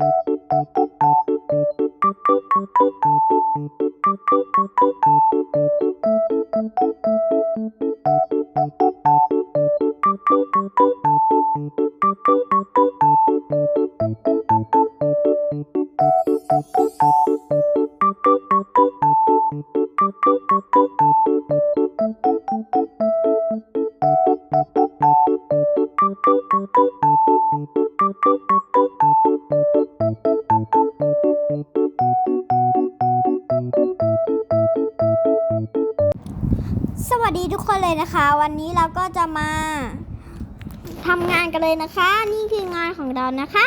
ส นะคะ วันนี้เราก็จะมาทำงานกันเลยนะคะ นี่คืองานของเรานะคะ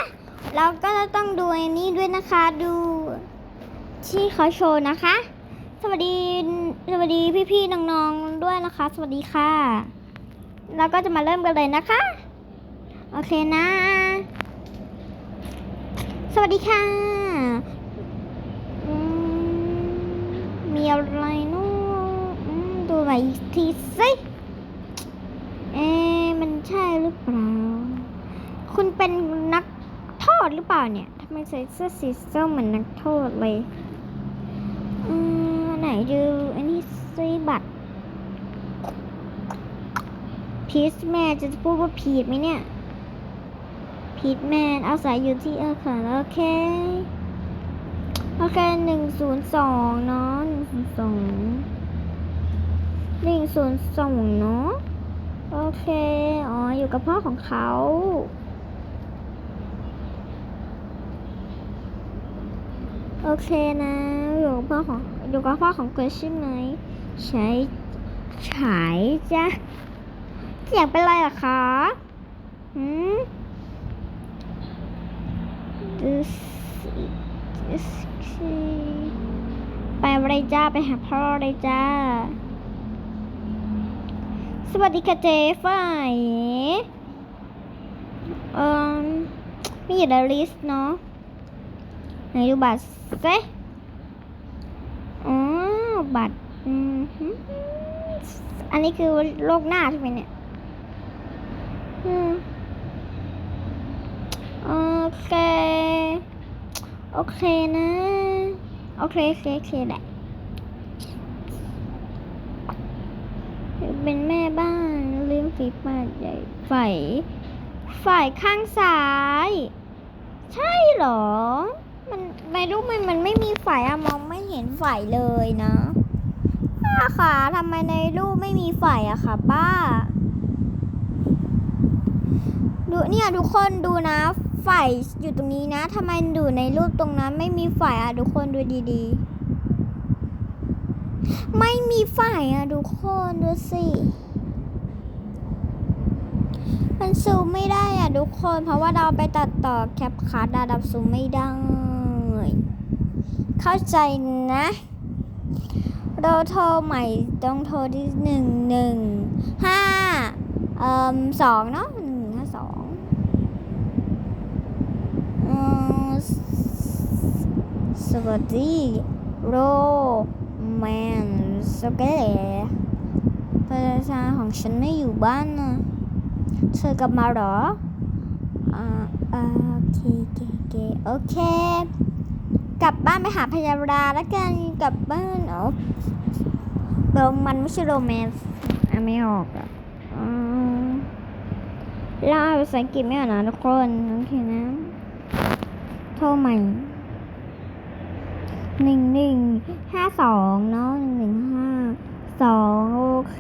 เราก็จะต้องดูอันนี้ด้วยนะคะ ดูที่เขาโชว์นะคะ สวัสดีสวัสดีพี่ๆน้องๆด้วยนะคะ สวัสดีค่ะ เราก็จะมาเริ่มกันเลยนะคะ โอเคนะ สวัสดีค่ะมีอะไรนู้อืมดูหน่อยทีสิ ใช่หรือเปล่า คุณเป็นนักโทษหรือเปล่าเนี่ยทำไมใส่เสื้อสีส้มเหมือนนักโทษเลยอืมไหนดูอันนี้ซิบัตรพีชแม่จะพูดว่าพีดไหมเนี่ยพีทแมนอาศัยอยู่ที่เออค่ะโอเคโอเคหนึ่งศูนย์สองเนาะหนึ่งศูนย์สองหนึ่งศูนย์สองเนาะ โอเค อ๋อ อยู่กับพ่อของเขา โอเคนะ อยู่กับพ่อของ อยู่กับพ่อของเกิดใช่ไหม ใช้ฉายจ้ะเสียงเป็นไรหรอคะหืม this this ไปอะไรจ้า ไปหาพ่อเลยจ้า สวัสดีค่ะเจฝ่ายเอ่อมีอยู่ในลิสต์เนาะไหนดูบัตรเซอ๋อบัตรอืมอันนี้คือโลกหน้าใช่ไหมเนี่ยโอเค โอเคนะ โอเคโอเคโอเคแหละ เป็นแม่บ้านลืมฝีปากใหญ่ฝ่ายฝ่ายข้างซ้าย ใช่เหรอ มันในรูปมันมันไม่มีฝ่ายอะมองไม่เห็นฝ่ายเลยนะป้าค่ะทำไมในรูปไม่มีฝ่ายอะค่ะป้า ดูเนี่ยทุกคนดูนะฝ่ายอยู่ตรงนี้นะทำไมดูในรูปตรงนั้นไม่มีฝ่ายอะทุกคนดูดีๆ ไม่มีฝ่ายอะทุกคนดูสิมันซูมไม่ได้อะทุกคน เพราะว่าเราไปตัดต่อแคปคัดดับซูมไม่ได้เข้าใจนะ เราโทรใหม่ต้องโทรที่หนึ่งหนึ่งห้าเอ่อสองเนาะหนึ่งห้าสองสวัสดีโรแมน สเกเลภรรยาของฉันไม่อยู่บ้านนะเธอกลับมาหรออ่าอ่าโอเคโอเคโอเคโอเค กลับบ้านไปหาพยาบาลแล้วกันกลับบ้านเอาโรมันไม่ใช่โรแมนส์อะไม่ออกอะอืมเราอ่านภาษาอังกฤษไม่ออกนะทุกคนโอเคนะ โทรใหม่ หนึ่งหนึ่งห้าสองเนาะหนึ่งหนึ่งห้าสองโอเค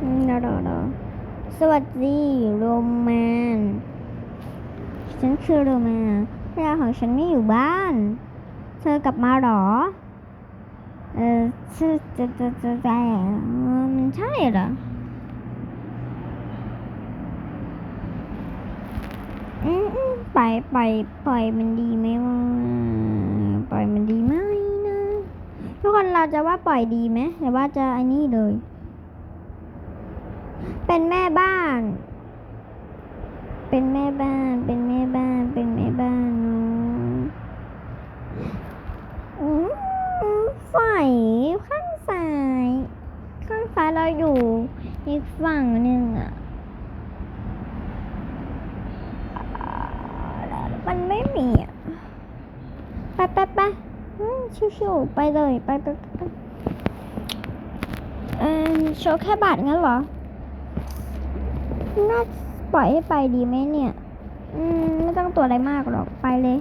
อืมเดี๋ยวเดี๋ยวสวัสดีโรแมน ฉันคือโรแมนภรรยาของฉันไม่อยู่บ้าน เธอกลับมาหรอ เออจะจะจะจะจะมันใช่เหรออืม ปล่อยปล่อยปล่อยมันดีไหมวะปล่อยมันดีไหมนะทุกคนเราจะว่าปล่อยดีไหมหรือว่าจะอันนี้เลย เป็นแม่บ้าน เป็นแม่บ้านเป็นแม่บ้าน เป็นแม่บ้านเนอะอืมฝ่ายข้างซ้าย ข้างซ้ายเราอยู่อีกฝั่งหนึ่งอะ ชิวๆไปเลยไปไปไปไปเออ โชว์แค่บัตรงั้นเหรอ น่าปล่อยให้ไปดีไหมเนี่ย อืม ไม่ต้องตัวอะไรมากหรอก ไปเลย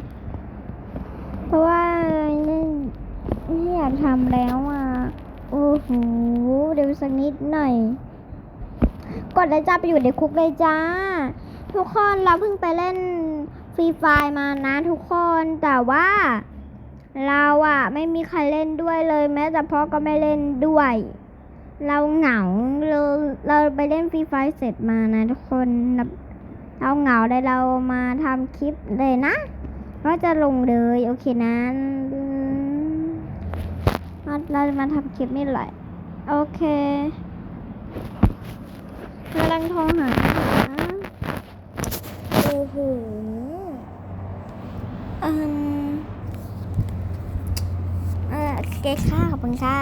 เพราะว่านี่ไม่อยากทำแล้วอะ โอ้โห เดี๋ยวสักนิดหน่อย กดเลยจ้าไปอยู่ในคุกเลยจ้า ทุกคนเราเพิ่งไปเล่นฟรีไฟมานะทุกคน แต่ว่าเราอะไม่มีใครเล่นด้วยเลย แม้แต่พ่อก็ไม่เล่นด้วย เราเหงาเราเราไปเล่นฟรีไฟเสร็จมานะทุกคนเราเหงาเลยเรามาทำคลิปเลยนะ ก็จะลงเลยโอเคนะเราเราจะมาทำคลิปนี่แหละโอเคกำลังโทรหาโอ้โหอืมเออเกค่ะขอบคุณค่ะ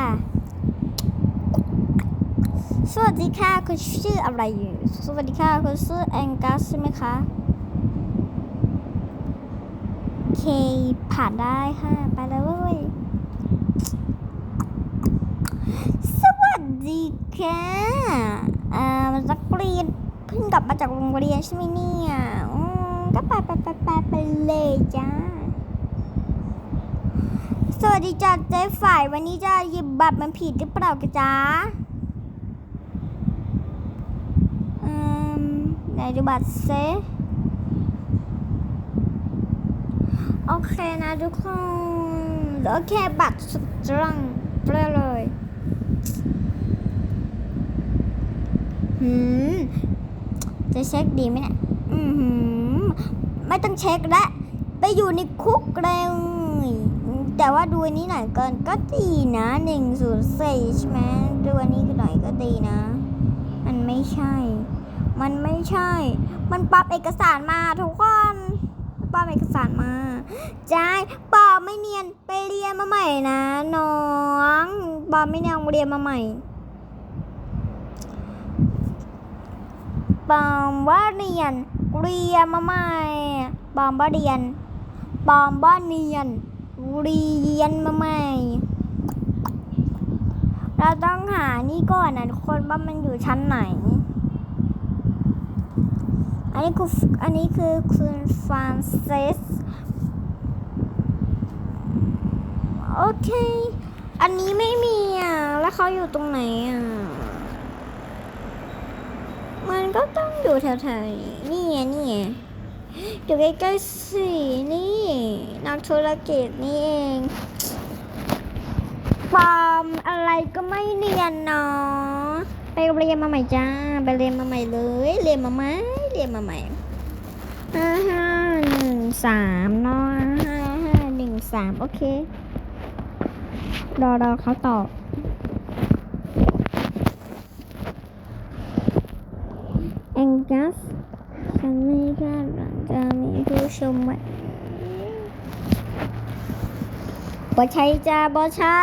สวัสดีค่ะคุณชื่ออะไรอยู่ สวัสดีค่ะคุณชื่อแองกัสใช่ไหมคะ เคผ่านได้ค่ะ ไปเลยเว้ย สวัสดีค่ะอ่านักเรียนเพิ่งกลับมาจากโรงเรียนใช่ไหมเนี่ยอืมก็ไปไปไปไปไปเลยจ้าสวัสดีจ้าเจ๊ฝ่ายวันนี้จะหยิบบัตรมันผิดหรือเปล่ากันจ้าอืมไหน ดูบัตรเซโอเคนะทุกคนโอเคบัตรสุดจังไปเลยหืมจะเช็คดีไหมเนี่ยอือหือไม่ต้องเช็คล้วไปอยู่ในคุกเลยแต่ว่าดูอันนี้หน่อยก่อนก็ดีนะหนึ่งศูนย์สี่ใช่ไหมดูอันนี้หน่อยก็ดีนะ มันไม่ใช่ มันไม่ใช่ มันปรับเอกสารมาทุกคนปรับเอกสารมาจ้ายปอบไม่เนียนไปเรียนมาใหม่นะน้องปอบไม่เนียนเรียนมาใหม่ปอมว่าเรียนเรียนมาใหม่ปอมว่าเรียนปอมว่าเนียนเรียนมาใหม่ เราต้องหานี่ก่อนนะทุกคนว่ามันอยู่ชั้นไหน อันนี้คืออันนี้คือคุณฟรานซิสโอเค อันนี้ไม่มีอะ แล้วเขาอยู่ตรงไหนอะ มันก็ต้องอยู่แถวๆนี้นี่ไงนี่ไงอยู่ใกล้ๆสินี่นักธุรกิจนี่เองปลอมอะไรก็ไม่เนียนเนาะไปเรียนมาใหม่จ้า ไปเรียนมาใหม่เลย เรียนมาไหมเรียนมาใหม่ห้าห้าหนึ่งสามเนาะห้าห้าหนึ่งสามโอเค รอรอเขาตอบแองกัสฉันไม่คาดหวังจะมีผู้ชมวันบอใช้จ้าบอใช้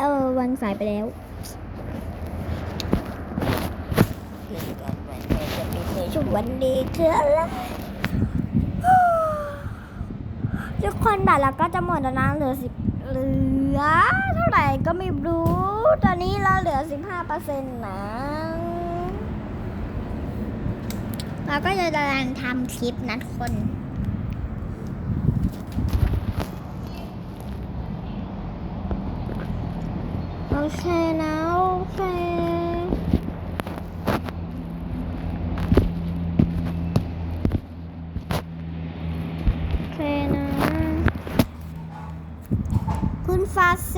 เออวางสายไปแล้วส วัสดีครับทุกคนบัตรเราก็จะหมดแล้วนะเหลือสิบเหลือเท่าไหร่ก็ไม่รู้ ตอนนี้เราเหลือสิบห้าเปอร์เซ็นต์นะเราก็จะกำลังทำคลิปนะทุกคนโอเคนะโอเค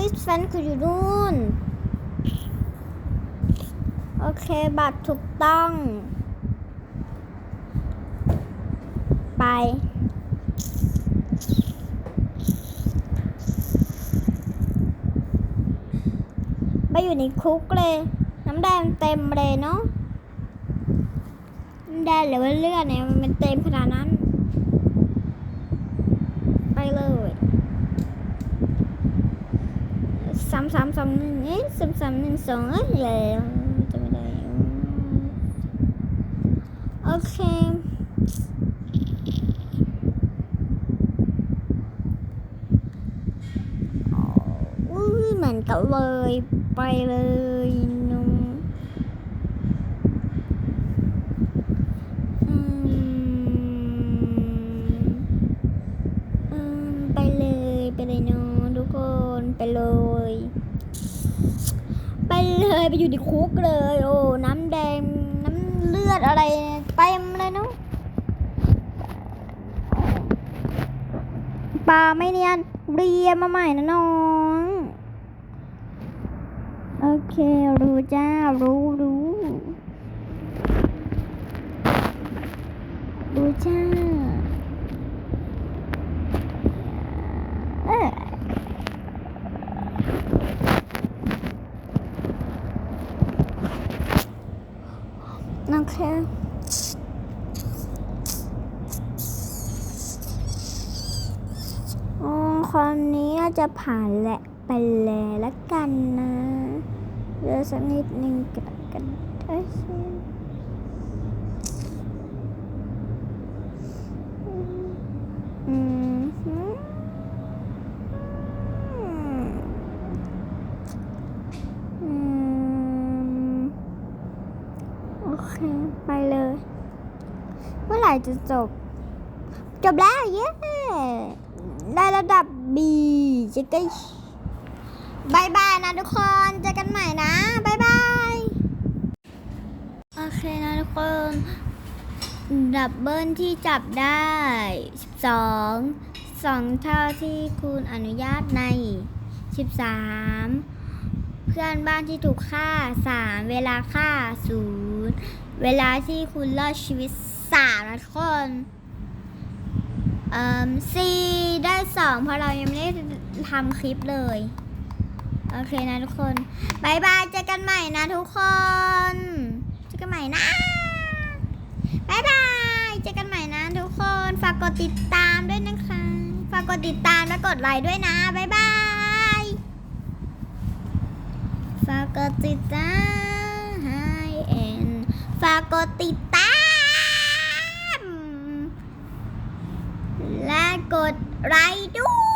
สแฟนคุณอยู่นู่น โอเค บัตรถูกต้อง ไป ไปอยู่ในคุกเลย น้ำแดงเต็มเลยเนาะน้ำแดงหรือว่าเลือดเนี่ยมันเต็มขนาดนั้น ไปเลย สามสามสองหนึ่งเอ๊ะสามสามหนึ่งสองเอ๊ะแล้วจะไม่ได้โอเคเหมือนกันเลยไปเลยนุงอืมอืมไปเลยไปเลยเนาะทุกคนไปเลย ไปเลย ไปอยู่ในคุกเลย โอ้ น้ำแดง น้ำเลือดอะไรเต็มเลยเนาะปลาไม่เนียน เรียนมาใหม่นะน้อง โอเค รู้จ้า รู้รู้รู้จ้า โอเคอ๋อคนนี้อาจะผ่านแหละไปแลยละกันนะเดี๋ยวสักนิดหนึ่งกันกันได้สิอืมอืมอืมโอเค ไปเลย เมื่อไหร่ จะจบ จบแล้ว เย้ได้ระดับ B จะได้บายบายนะทุกคนเจอกันใหม่นะบายบายโอเคนะทุกคนดับเบิลที่จับได้ 12 2 เท่าที่คุณอนุญาตใน 13 เพื่อนบ้านที่ถูกฆ่า 3 เวลาฆ่า 0 เวลาที่คุณรอดชีวิต3นะทุกคนเอ่อซีได้สองเพราะเรายังไม่ได้ทำคลิปเลย โอเคนะทุกคนบายบายเจอกันใหม่นะทุกคนเจอกันใหม่นะบายบายเจอกันใหม่นะทุกคนฝากกดติดตามด้วยนะคะฝากกดติดตามและกดไลค์ด้วยนะบายบายฝากกดติดตามให้เอ็น ฝากกดติดตาม และกดไลค์ด้วย